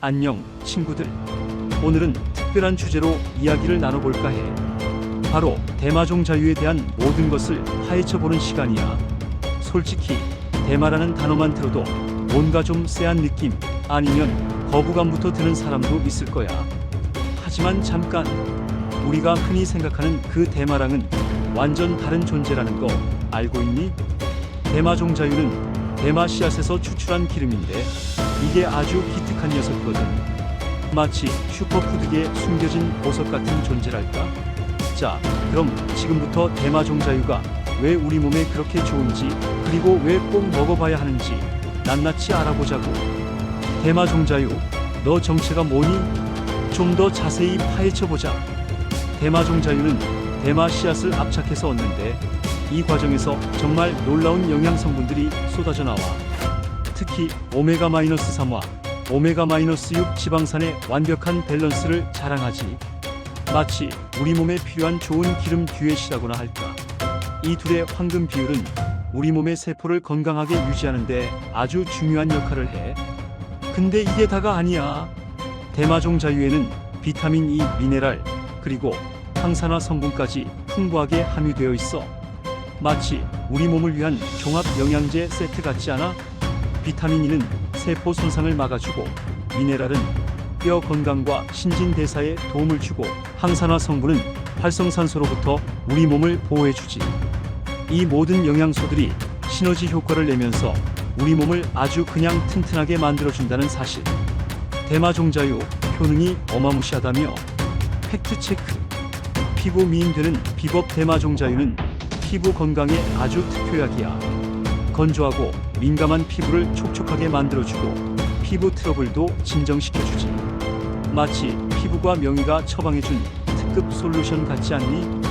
안녕, 친구들. 오늘은 특별한 주제로 이야기를 나눠볼까 해. 바로 대마종 자유에 대한 모든 것을 파헤쳐보는 시간이야. 솔직히 대마라는 단어만 들어도 뭔가 좀 쎄한 느낌 아니면 거부감부터 드는 사람도 있을 거야. 하지만 잠깐 우리가 흔히 생각하는 그 대마랑은 완전 다른 존재라는 거 알고 있니? 대마종 자유는 대마 씨앗에서 추출한 기름인데 이게 아주 기특한 녀석이거든. 마치 슈퍼푸드계에 숨겨진 보석 같은 존재랄까? 자, 그럼 지금부터 대마 종 자유가 왜 우리 몸에 그렇게 좋은지 그리고 왜 꼭 먹어봐야 하는지 낱낱이 알아보자고. 대마 종 자유, 너 정체가 뭐니? 좀 더 자세히 파헤쳐보자. 대마 종 자유는 대마 씨앗을 압착해서 얻는데 이 과정에서 정말 놀라운 영양 성분들이 쏟아져 나와. 특히 오메가-3와 오메가-6 지방산의 완벽한 밸런스를 자랑하지. 마치 우리 몸에 필요한 좋은 기름 듀엣이라고나 할까. 이 둘의 황금 비율은 우리 몸의 세포를 건강하게 유지하는 데 아주 중요한 역할을 해. 근데 이게 다가 아니야. 대마종 자유에는 비타민 E, 미네랄, 그리고 항산화 성분까지 풍부하게 함유되어 있어. 마치 우리 몸을 위한 종합 영양제 세트 같지 않아? 비타민 E는 세포 손상을 막아주고, 미네랄은 뼈 건강과 신진 대사에 도움을 주고, 항산화 성분은 활성산소로부터 우리 몸을 보호해주지. 이 모든 영양소들이 시너지 효과를 내면서 우리 몸을 아주 그냥 튼튼하게 만들어준다는 사실. 대마 종자유 효능이 어마무시하다며 팩트체크 피부 미인되는 비법 대마 종자유는 피부 건강에 아주 특효약이야 건조하고 민감한 피부를 촉촉하게 만들어주고 피부 트러블도 진정시켜주지 마치 피부과 명의가 처방해준 특급 솔루션 같지 않니?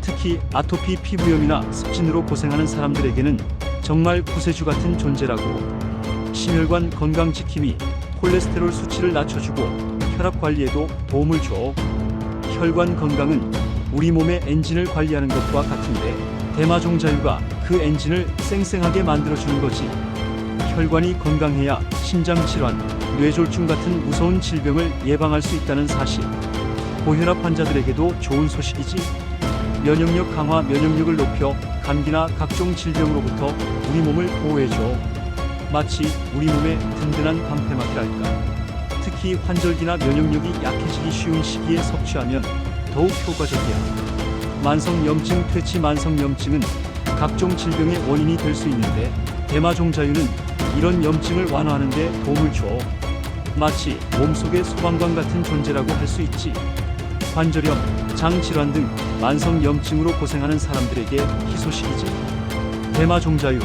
특히 아토피 피부염이나 습진으로 고생하는 사람들에게는 정말 구세주 같은 존재라고 심혈관 건강 지킴이 콜레스테롤 수치를 낮춰주고 혈압 관리에도 도움을 줘. 혈관 건강은 우리 몸의 엔진을 관리하는 것과 같은데 대마종 자유가 그 엔진을 쌩쌩하게 만들어주는 거지. 혈관이 건강해야 심장 질환, 뇌졸중 같은 무서운 질병을 예방할 수 있다는 사실. 고혈압 환자들에게도 좋은 소식이지. 면역력 강화, 면역력을 높여 감기나 각종 질병으로부터 우리 몸을 보호해줘. 마치 우리 몸의 든든한 방패막이랄까. 특히 환절기나 면역력이 약해지기 쉬운 시기에 섭취하면 더욱 효과적이야. 만성염증, 퇴치 만성염증은 각종 질병의 원인이 될 수 있는데 대마종 자유는 이런 염증을 완화하는 데 도움을 줘. 마치 몸속의 소방관 같은 존재라고 할 수 있지. 관절염, 장질환 등 만성염증으로 고생하는 사람들에게 희소식이지. 대마종자유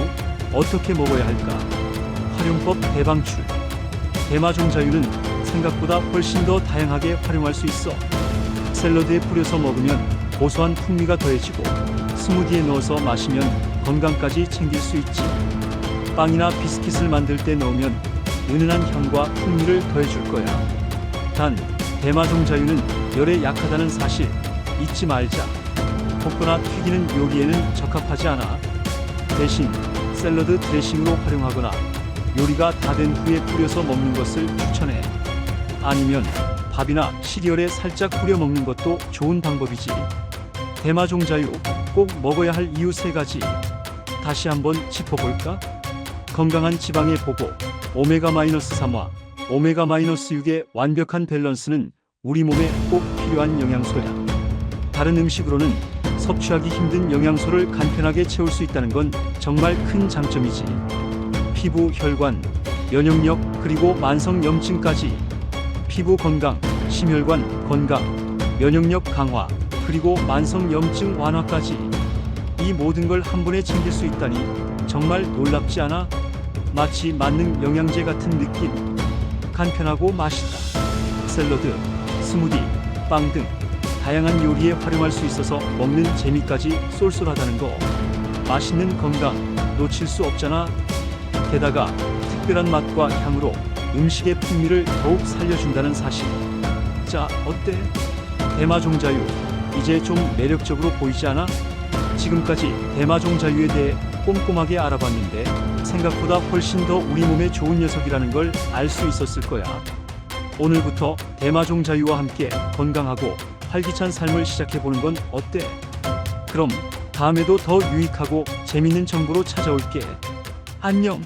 어떻게 먹어야 할까? 활용법 대방출. 대마종자유는 생각보다 훨씬 더 다양하게 활용할 수 있어. 샐러드에 뿌려서 먹으면 고소한 풍미가 더해지고 스무디에 넣어서 마시면 건강까지 챙길 수 있지. 빵이나 비스킷을 만들 때 넣으면 은은한 향과 풍미를 더해줄 거야. 단 대마종 자유는 열에 약하다는 사실 잊지 말자. 볶거나 튀기는 요리에는 적합하지 않아. 대신 샐러드 드레싱으로 활용하거나 요리가 다 된 후에 뿌려서 먹는 것을 추천해. 아니면 밥이나 시리얼에 살짝 뿌려 먹는 것도 좋은 방법이지. 대마종 자유 꼭 먹어야 할 이유 세 가지. 다시 한번 짚어볼까? 건강한 지방의 보고, 오메가-3와 오메가-6의 완벽한 밸런스는 우리 몸에 꼭 필요한 영양소야. 다른 음식으로는 섭취하기 힘든 영양소를 간편하게 채울 수 있다는 건 정말 큰 장점이지. 피부, 혈관, 면역력, 그리고 만성 염증까지 피부 건강, 심혈관 건강, 면역력 강화, 그리고 만성염증 완화까지 이 모든 걸 한 번에 챙길 수 있다니 정말 놀랍지 않아? 마치 만능 영양제 같은 느낌. 간편하고 맛있다. 샐러드, 스무디, 빵 등 다양한 요리에 활용할 수 있어서 먹는 재미까지 쏠쏠하다는 거. 맛있는 건강 놓칠 수 없잖아. 게다가 특별한 맛과 향으로 음식의 풍미를 더욱 살려준다는 사실. 자, 어때? 대마종자유 이제 좀 매력적으로 보이지 않아? 지금까지 대마종 자유에 대해 꼼꼼하게 알아봤는데 생각보다 훨씬 더 우리 몸에 좋은 녀석이라는 걸 알 수 있었을 거야. 오늘부터 대마종 자유와 함께 건강하고 활기찬 삶을 시작해 보는 건 어때? 그럼 다음에도 더 유익하고 재밌는 정보로 찾아올게. 안녕.